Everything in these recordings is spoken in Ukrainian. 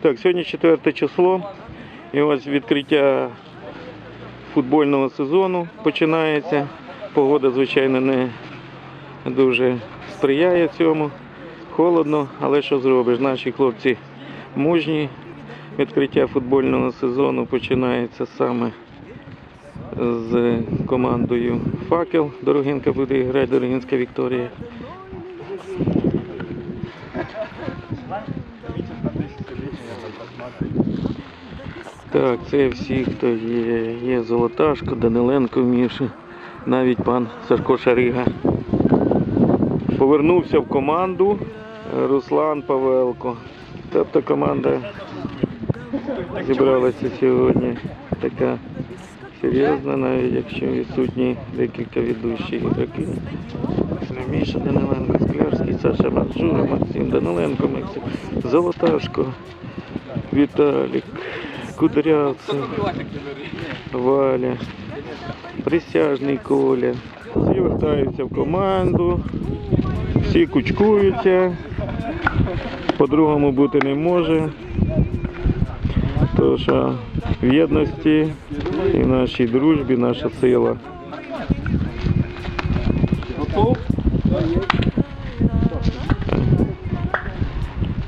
Так, сьогодні 4 число. І ось відкриття футбольного сезону починається. Погода, звичайно, не дуже сприяє цьому. Холодно, але що зробиш? Наші хлопці мужні. Відкриття футбольного сезону починається саме з командою Факел. Дорогинка буде грати, Дорогинська Вікторія. Так, це всі, хто є. Є Золоташко, Даниленко Міша, навіть пан Сашко Шарига. Повернувся в команду Руслан Павелко. Тобто команда зібралася сьогодні така серйозна, навіть якщо відсутні декілька ведущих ігроків. Міша Даниленко, Склярський, Саша Манжура, Максим Даниленко, Максим Золоташко, Віталік, Кудрявцев, Валя, Присяжний Коля. Всі вертаються в команду, всі кучкуються, по-другому бути не може. Що в єдності і в нашій дружбі наша сила.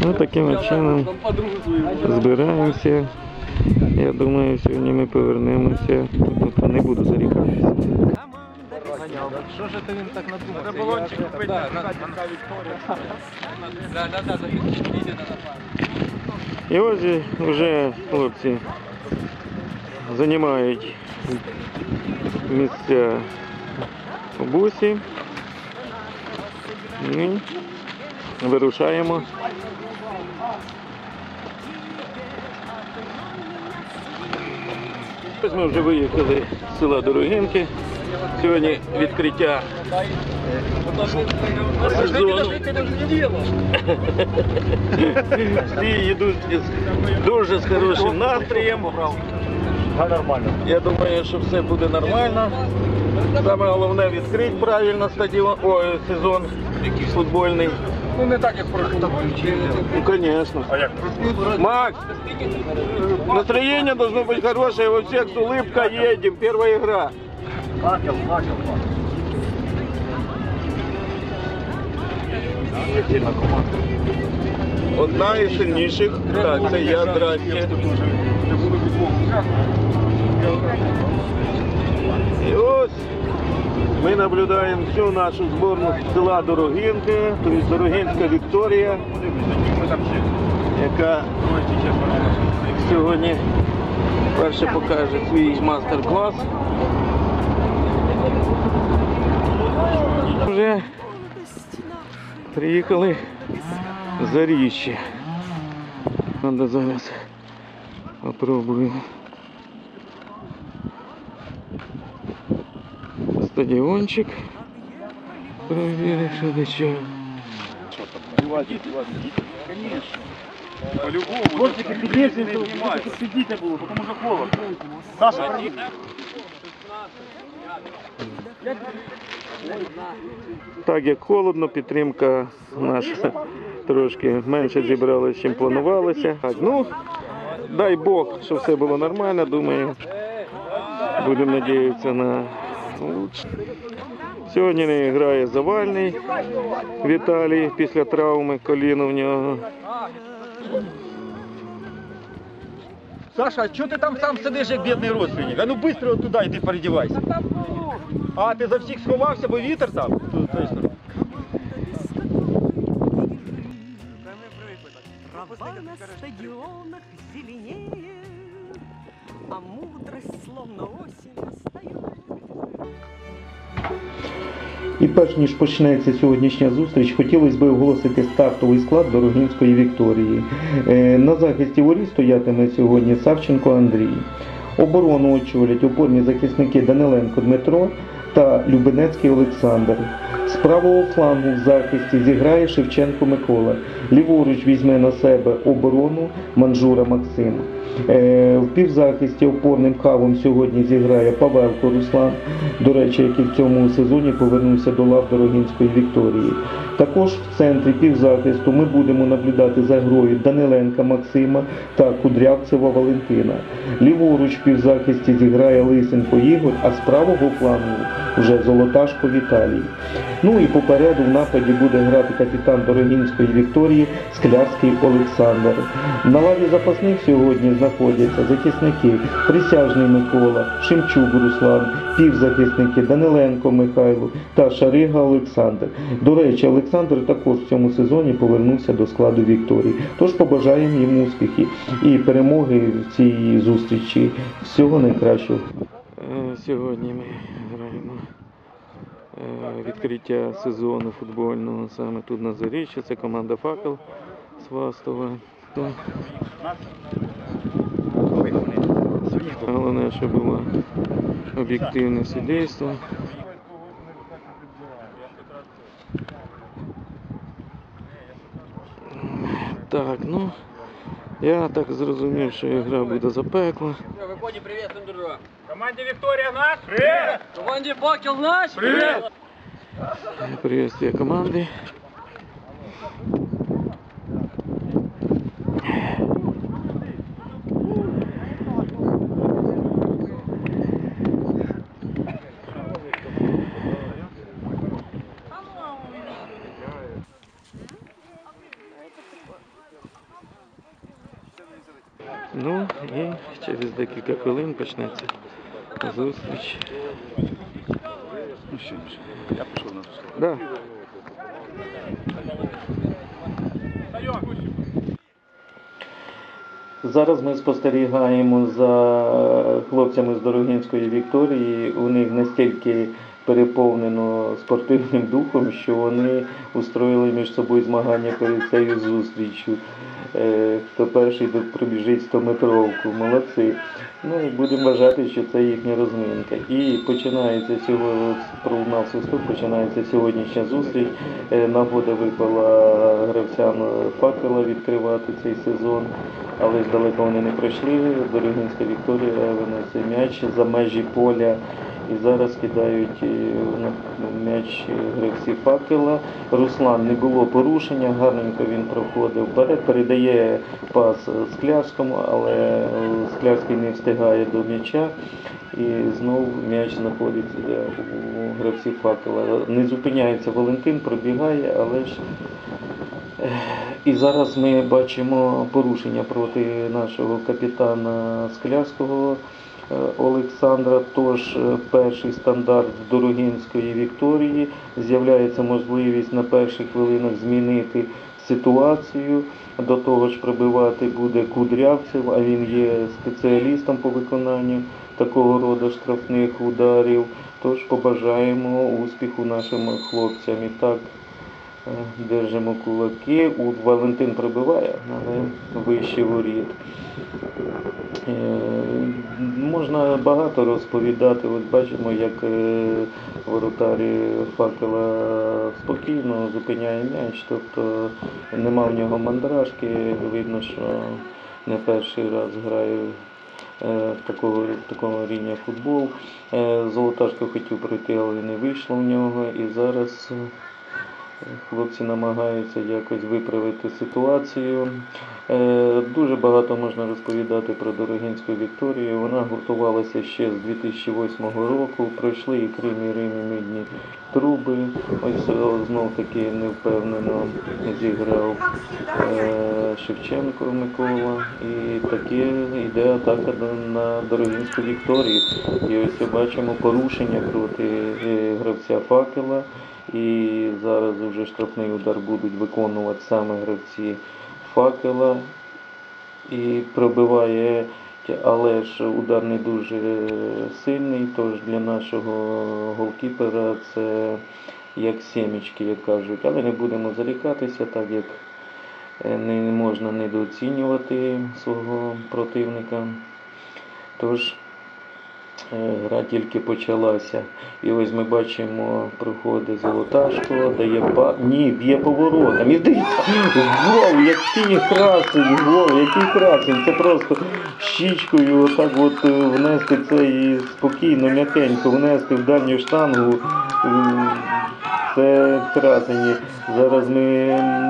Ну, таким чином збираємося. Я думаю, сьогодні ми повернемося. Тобто не буду зарікатися. Що ж ти він так надумав? Треба балончик купити. І ось вже хлопці займають місця в бусі. Вирушаємо. Ось ми вже виїхали з села Дорогинки. Сьогодні відкриття сезону. Всі їдуть дуже з хорошим настроєм. Я думаю, що все буде нормально. Саме головне відкрити правильно стадіон, ой, сезон футбольний. Ну не так, як прошло. Ну, конечно. А як? Макс, настроение должно быть хорошее, во всех с улыбкой едем, первая игра. Одна із сильніших, так, це я, здрасте. І ось ми наблюдаємо всю нашу зборну села Дорогинки, тобто Дорогинська Вікторія, яка сьогодні перше покаже свій мастер-клас. Вже приїхали з Заріжжя. Надо зараз попробую. Стадіончик. Провірив, що до чого. Хлопчики підлізли, то сидіти було, тому що холодно. Саша, Так як холодно, підтримка наша трошки менше зібралася, ніж планувалося. Так, ну, дай Бог, що все було нормально, думаю. Будемо надіятися на лучше. Сьогодні не грає Завальний Віталій після травми коліна в нього. Саша, а чого ти там сам сидиш, як бідний родственник? А ну швидко туди йди передівайся. А, ти за всіх сховався, бо вітер там? Тут, точно. Трава на стадионах зеленее, А мудрость словно осень настает. І перш ніж почнеться сьогоднішня зустріч, хотілося б оголосити стартовий склад Дорогинської Вікторії. Е, На захисті воріт стоятиме сьогодні Савченко Андрій. Оборону очолять опорні захисники Даниленко Дмитро та Любенецький Олександр. З правого флангу в захисті зіграє Шевченко Микола. Ліворуч візьме на себе оборону Манжура Максим. Е, В півзахисті опорним хавом сьогодні зіграє Павелко Руслан, до речі, який в цьому сезоні повернувся до лав Дорогінської Вікторії. Також в центрі півзахисту ми будемо наблюдати за грою Даниленка Максима та Кудрявцева Валентина. Ліворуч в півзахисті зіграє Лисенко Ігор, а з правого флангу вже Золоташко Віталій. Ну і попереду в нападі буде грати капітан Дорогінської Вікторії Склярський Олександр. На лаві запасних сьогодні знаходяться захисники Присяжний Микола, Шемчук Руслан, півзахисники Даниленко Михайло та Шарига Олександр. До речі, Олександр також в цьому сезоні повернувся до складу Вікторії. Тож побажаємо йому успіхів і перемоги в цій зустрічі. Всього найкращого. Е, Сьогодні ми граємо е, відкриття сезону футбольного саме тут на Заріччі. Це команда Факел Свастова. То Головне, щоб було об'єктивне судейство. Так, ну я так зрозумів, що гра буде запекла. Виході, привіт, друга. Команде Виктория наш! Привет! Команді Бакел наш! Привіт! Приветствие команды. Декілька хвилин почнеться зустріч. Ну що, я пішов на. Да. Зараз ми спостерігаємо за хлопцями з Дорогинської Вікторії. У них настільки переповнено спортивним духом, що вони устроїли між собою змагання перед цією зустрічю. Е, Хто перший пробіжить 100 метровку, молодці. Ну і будемо вважати, що це їхня розминка. І починається сьогодні, починається сьогоднішня зустріч. Е, Нагода випала гравцям факела відкривати цей сезон, але ж далеко вони не пройшли. Дорогинська Вікторія виносить м'яч за межі поля. І зараз кидають е, м'яч гравці факела. Руслан не було порушення, гарненько він проходив вперед, передає пас Склярському, але Склярський не встигає до м'яча. І знову м'яч знаходиться у гравців факела. Не зупиняється Валентин, пробігає, але ж і зараз ми бачимо порушення проти нашого капітана Склярського Олександра. Тож е, перший стандарт в Дорогинської Вікторії з'являється можливість на перших хвилинах змінити ситуацію. До того ж пробивати буде Кудрявцев, а він є спеціалістом по виконанню такого роду штрафних ударів. Тож побажаємо успіху нашим хлопцям. І так е, держимо кулаки. У Валентин пробиває, але вище воріт. Е, Можна багато розповідати. От бачимо, як е, воротарі факела спокійно зупиняє м'яч, тобто нема в нього мандражки. Видно, що не перший раз грає е, в такого, такого рівня футбол. Е, Золоташко хотів пройти, але не вийшло в нього. І зараз хлопці намагаються якось виправити ситуацію. Е, Дуже багато можна розповідати про Дорогинську Вікторію. Вона гуртувалася ще з 2008 року. Пройшли і Крим, і Рим, і мідні труби. Ось е, знов таки невпевнено зіграв е, Шевченко Микола. І таке йде атака на Дорогинську Вікторію. І ось бачимо порушення проти гравця факела. І зараз вже штрафний удар будуть виконувати саме гравці факела. І пробиває, але ж удар не дуже сильний, тож для нашого голкіпера це як сімечки, як кажуть. Але не будемо зарікатися, так як е, не можна недооцінювати свого противника. Тож Гра тільки почалася. І ось ми бачимо, приходить Золоташко, дає па. Ні, б'є поворотом. Іди! гол, який красень, гол, який красень. Це просто щічкою отак от е, внести це і спокійно, м'якенько внести в дальню штангу. Це красені. Зараз ми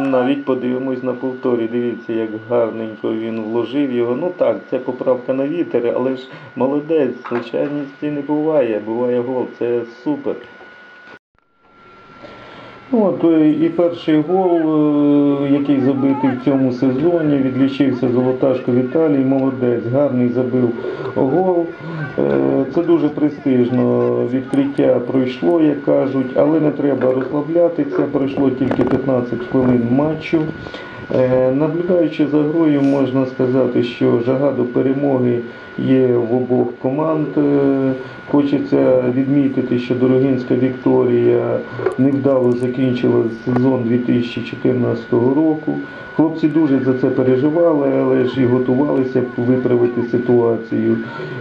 навіть подивимось на повторі. Дивіться, як гарненько він вложив його. Ну так, це поправка на вітер, але ж молодець, случайності не буває. Буває гол, це супер. От е, і перший гол, е, який забитий в цьому сезоні, відлічився Золоташко Віталій, молодець, гарний забив гол. Е, Це дуже престижно. Відкриття пройшло, як кажуть, але не треба розслаблятися. Пройшло тільки 15 хвилин матчу. Е, Наблюдаючи за грою, можна сказати, що жага до перемоги є в обох команд. Е, Хочеться відмітити, що Дорогинська Вікторія невдало закінчила сезон 2014 року. Хлопці дуже за це переживали, але ж і готувалися виправити ситуацію.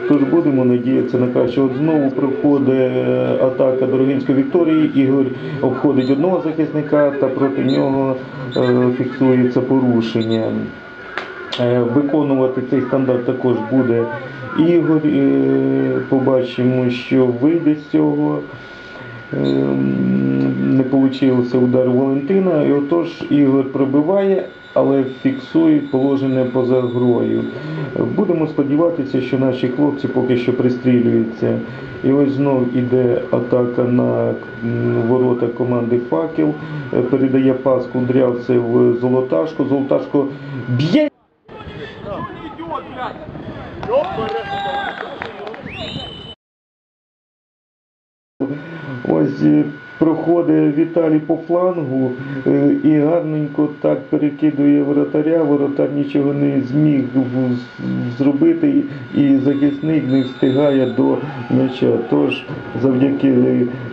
Тож будемо надіятися на краще. От знову проходить е, атака Дорогинської Вікторії. Ігор обходить одного захисника та проти нього е, фіксується порушення. Е, Виконувати цей стандарт також буде Ігор. Е, Побачимо, що вийде з цього. Ем, Не вийшов удар Валентина. І отож Ігор пробиває, але фіксує положення поза грою. Будемо сподіватися, що наші хлопці поки що пристрілюються. І ось знов іде атака на ворота команди Факел. Е, Передає пас Кудрявцев Золоташко. Золоташко б'є. Ось е, проходить Віталій по флангу е, і гарненько так перекидує воротаря. Воротар нічого не зміг зробити, і захисник не встигає до м'яча. Тож завдяки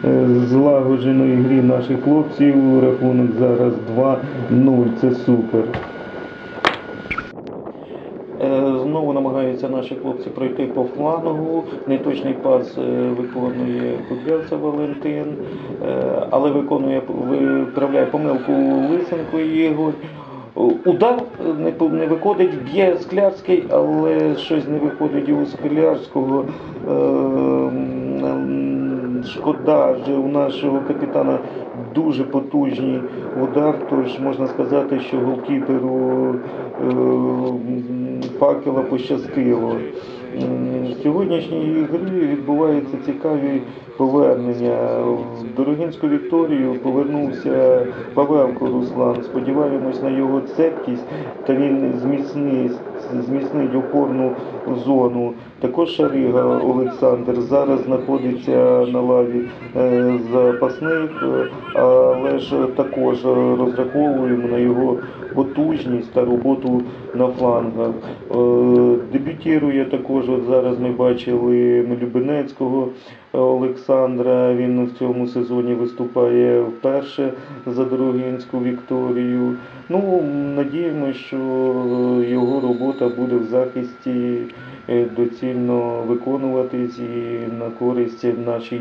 е, злагодженої грі наших хлопців рахунок зараз 2-0. Це супер. Е, Знову намагаються наші хлопці пройти по флангу. Неточний пас е, виконує Кудрявцев Валентин, е, але виконує виправляє помилку Лисенко Ігор. Удар не, не виходить, б'є Склярський, але щось не виходить і у Склярського. Шкода, що у нашого капітана дуже потужний удар, тож можна сказати, що голкіперу факела пощастило. В сьогоднішній грі відбуваються цікаві повернення. В Дорогинську Вікторію повернувся Павелко Руслан. Сподіваємось на його цепкість, та він зміцнить, зміцнить опорну зону. Також Шарига Олександр зараз знаходиться на лаві е, запасних, е, але ж також розраховуємо на його потужність та роботу на флангах. Е, Дебютірує також, от зараз ми бачили Любенецького Олександра. Він в цьому сезоні виступає вперше за Дорогинську Вікторію. Ну, надіємося, що його робота буде в захисті доцільно виконуватись і на користь нашій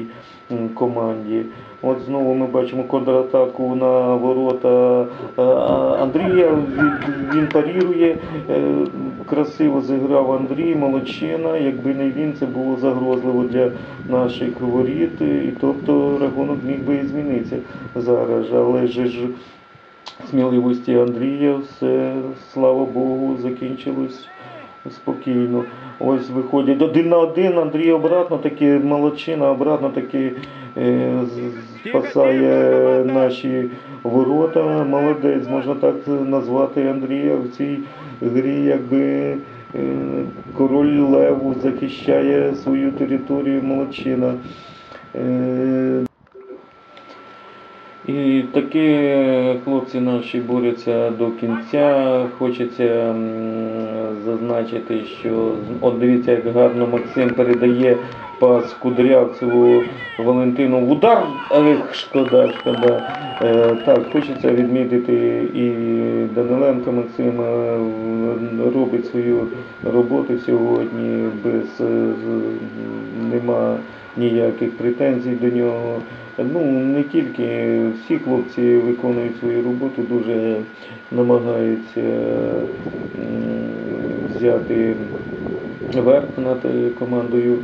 команді. От знову ми бачимо контратаку на ворота е, Андрія. Він- парірує. е, Красиво зіграв Андрій, молодчина. Якби не він, це було загрозливо для наших воріт. І тобто рахунок міг би і змінитися зараз. Але ж сміливості Андрія все, слава Богу, закінчилось спокійно. Ось виходять один на один, Андрій обратно таки молодчина, обратно таки е, спасає наші ворота. Молодець, можна так назвати Андрія в цій грі, якби е, король Леву захищає свою територію молодчина. І такі хлопці наші борються до кінця. Хочеться зазначити, що от дивіться, як гарно Максим передає пас Кудрявцеву Валентину. Удар! Ех, шкода, шкода. Е, так, хочеться відмітити і Даниленко Максим е, робить свою роботу сьогодні без е, нема ніяких претензій до нього. Ну, не тільки всі хлопці виконують свою роботу, дуже намагаються взяти верх над е, командою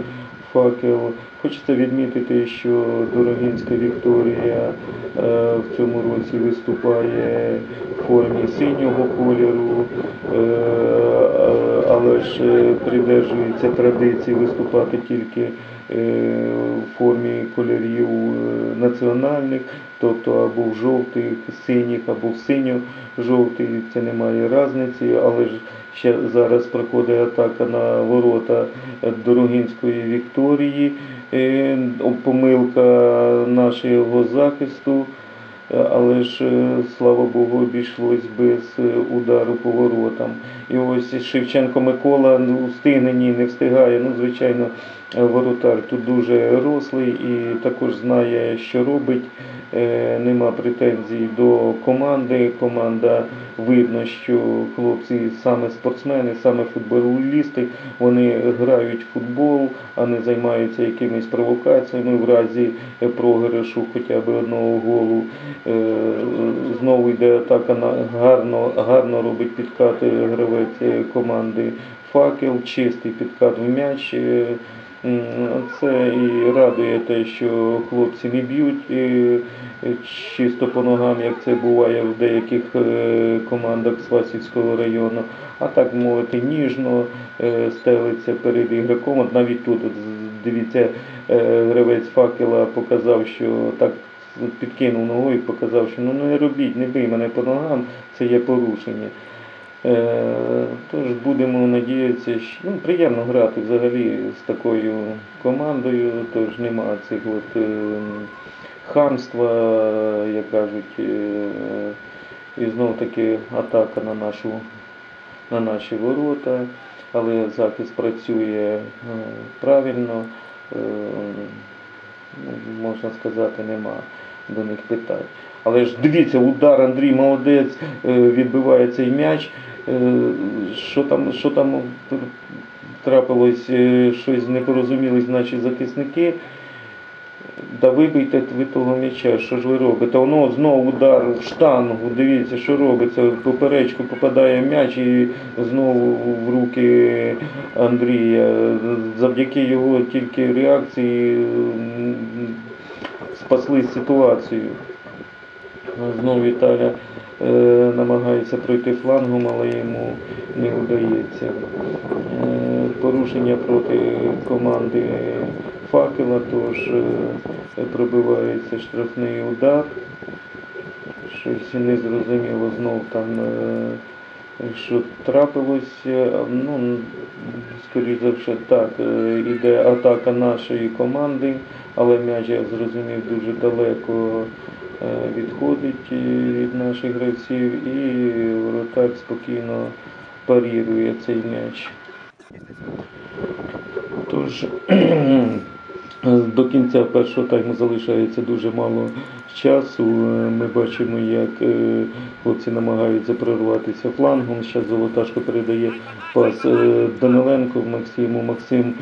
факел. Хочеться відмітити, що Дорогінська Вікторія е, в цьому році виступає в формі синього кольору, е, е, але ж е, придержується традиції виступати тільки е, в формі кольорів е, національних, тобто або в жовтих, синіх, або в синьо-жовтих, це немає різниці, але ж ще зараз проходить атака на ворота Дорогінської Вікторії, Е, помилка нашого захисту. Е, Але ж, е, слава Богу, обійшлось без е, удару по воротам. І ось Шевченко Микола ну, встигне, ні, не встигає. Ну, звичайно, е, воротар тут дуже рослий і також знає, що робить. Е, Нема претензій до команди. Команда видно, що хлопці саме спортсмени, саме футболісти, вони грають в футбол, а не займаються якимись провокаціями в разі е, програшу хоча б одного голу. Е, Знову йде атака на гарно, гарно робить підкати гравець е, команди факел, чистий підкат в м'яч. Е, Це і радує те, що хлопці не б'ють е, чисто по ногам, як це буває в деяких е, командах Свасівського району, а так мовити ніжно стелиться перед ігроком. От навіть тут дивіться, гравець факела показав, що так підкинув ногою і показав, що ну не робіть, не бий мене по ногам, це є порушення. Е, Тож будемо надіятися, що ну, приємно грати взагалі з такою командою, тож нема цих от е, хамства, як кажуть, е, і знов таки атака на нашу на наші ворота, але захист працює правильно, можна сказати, нема до них питань. Але ж дивіться, удар Андрій молодець, е, відбиває цей м'яч. Е, Що там, що там трапилось, е, щось не порозумілись наші захисники. Да вибийте ви того м'яча, що ж ви робите? Воно знову удар в штангу, дивіться, що робиться. В поперечку попадає м'яч і знову в руки Андрія. Завдяки його тільки реакції спасли ситуацію. Знову Віталя е, намагається пройти флангом, але йому не вдається. Е, порушення проти команди факела, тож е, пробивається штрафний удар. Щось незрозуміло знов там, що трапилося. Ну, скоріш за все, так, іде атака нашої команди, але м'яч, я зрозумів, дуже далеко відходить е, від наших гравців і воротар спокійно парірує цей м'яч. Тож до кінця першого тайму залишається дуже мало часу. Е, Ми бачимо, як е, хлопці намагаються прорватися флангом. Зараз Золоташко передає пас е, Даниленко Максиму. Максим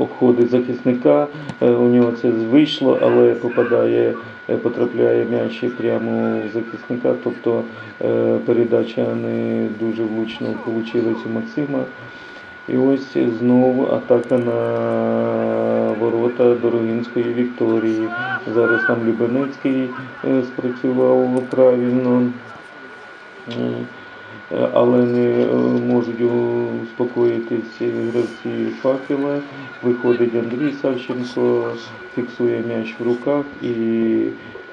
обходить захисника. У нього це вийшло, але попадає, потрапляє м'яч прямо в захисника. Тобто передача не дуже влучно вийшла у Максима. І ось знову атака на ворота Дорогінської Вікторії. Зараз там Любенецький е, спрацював правильно, Е, але не е, можуть успокоїтись гравці факела. Виходить Андрій Савченко, фіксує м'яч в руках і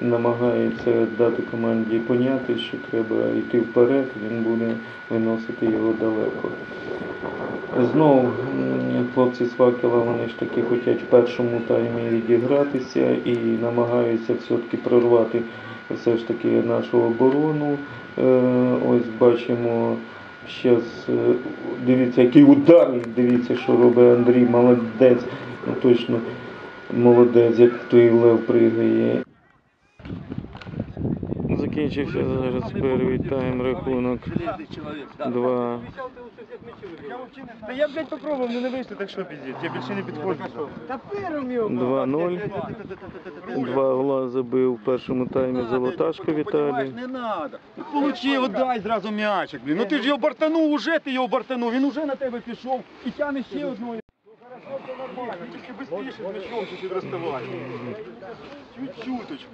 намагається дати команді поняти, що треба йти вперед, він буде виносити його далеко. Знову хлопці з факела вони ж таки хочуть в першому таймі відігратися і намагаються все-таки прорвати все ж таки нашу оборону. Е, Ось бачимо. Щас, е, дивіться, який удар, дивіться, що робить Андрій, молодець. Ну точно молодець, як той лев пригає. Закінчився зараз перший тайм рахунок 2 Та я, блядь, попробував, ну не вийшло, так що піздець, я більше не підходжу. Та пером його! 2-0. Два гола забив в першому таймі Золоташко Віталій. Не надо. Получив, дай зразу м'ячик, блін. Ну ти ж його бартанув уже, ти його бартанув, він уже на тебе пішов і тягне ще одного. Нормально, тільки швидше з м'ячом чуть-чуть розставай. Чуть-чуточку.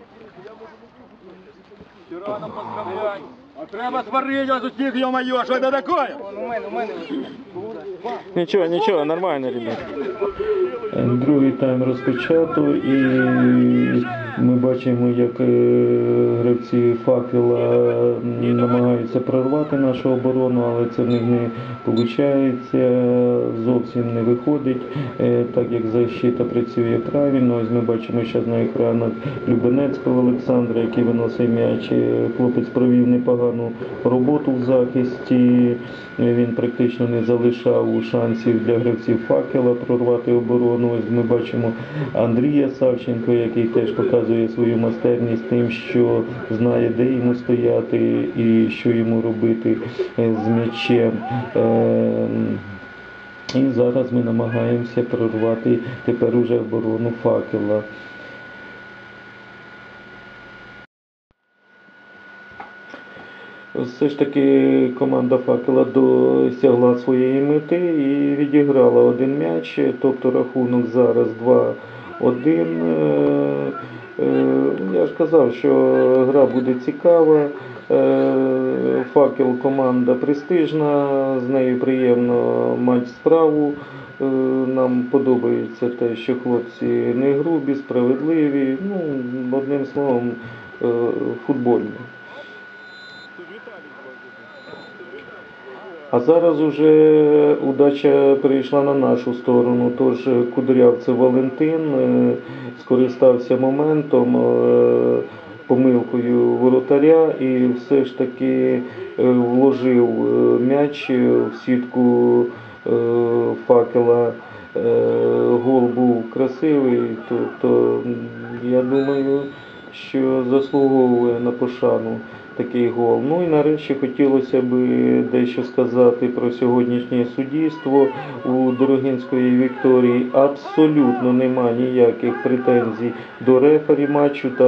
Тираном поздравляй. А треба сварити вас усіх, йо-моє, що це таке? Нічого, нічого, нормально, ребят. Другий тайм розпочато і ми бачимо, як е, гравці факела намагаються прорвати нашу оборону, але це в них не виходить, зовсім не виходить, е, так як защита працює правильно. Ось ми бачимо зараз на екранах Любенецького Олександра, який виносить м'яч. Е, Хлопець провів непогану роботу в захисті. Він практично не залишав шансів для гравців факела прорвати оборону. Ось ми бачимо Андрія Савченко, який теж показує свою майстерність тим, що знає, де йому стояти і що йому робити е, з м'ячем. Е, І зараз ми намагаємося прорвати тепер уже оборону факела. Все ж таки команда факела досягла своєї мети і відіграла один м'яч, тобто рахунок зараз 2-1. Е, Я ж казав, що гра буде цікава. Е, Факел команда престижна, з нею приємно мати справу. Е, Нам подобається те, що хлопці не грубі, справедливі, ну, одним словом, футбольні. А зараз уже удача перейшла на нашу сторону. Тож Кудрявцев Валентин е, скористався моментом, е, помилкою воротаря і все ж таки е, вложив м'яч в сітку факела. Гол був красивий, тобто я думаю, що заслуговує на пошану такий гол. Ну і нарешті хотілося б дещо сказати про сьогоднішнє суддівство у Дорогинської Вікторії. Абсолютно нема ніяких претензій до рефері матчу та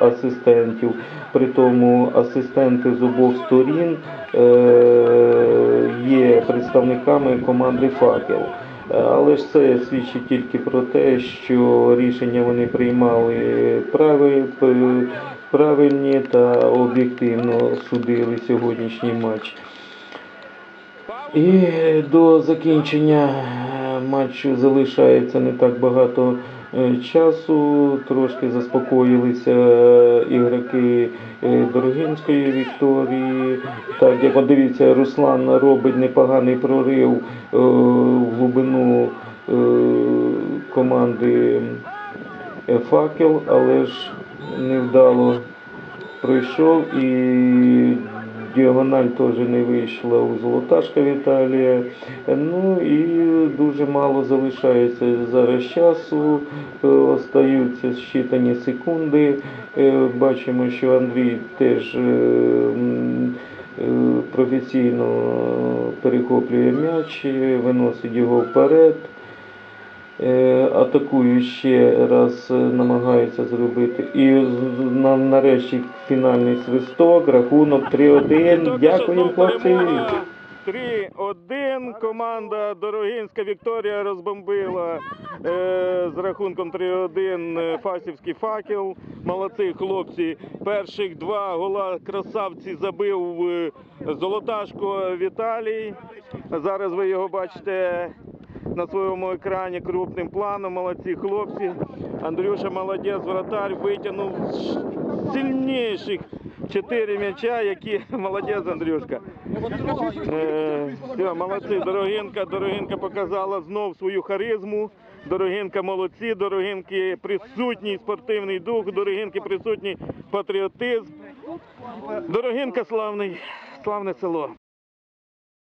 асистентів. При тому асистенти з обох сторін е, є представниками команди Факел. Але ж це свідчить тільки про те, що рішення вони приймали прави- п- правильні та об'єктивно судили сьогоднішній матч. І до закінчення е, матчу залишається не так багато е, часу. Трошки заспокоїлися е, ігроки Дорогинської Вікторії. Так, як от дивіться, Руслан робить непоганий прорив в глибину команди Факел, але ж невдало пройшов і діагональ теж не вийшла у Золоташка Віталія. Ну і дуже мало залишається зараз часу, е, остаються щитані секунди. Е, Бачимо, що Андрій теж е, професійно перехоплює м'яч, виносить його вперед. Е, атакують ще раз, е, намагаються зробити. І з- на, нарешті фінальний свисток, рахунок 3-1. Дякуємо, хлопці. 3-1. Команда Дорогинська Вікторія розбомбила е, з рахунком 3-1 е, Фасівський факел. Молодці хлопці. Перших два гола красавці забив Золоташко Віталій. Зараз ви його бачите на своєму екрані крупним планом. Молодці хлопці. Андрюша молодець, вратарь витягнув сильніших чотири м'яча, які молодець, Андрюшка. Е, все, молодці, Дорогинка. Дорогинка показала знов свою харизму. Дорогинка молодці, дорогинки присутній спортивний дух, дорогинки присутній патріотизм. Дорогинка славний, славне село.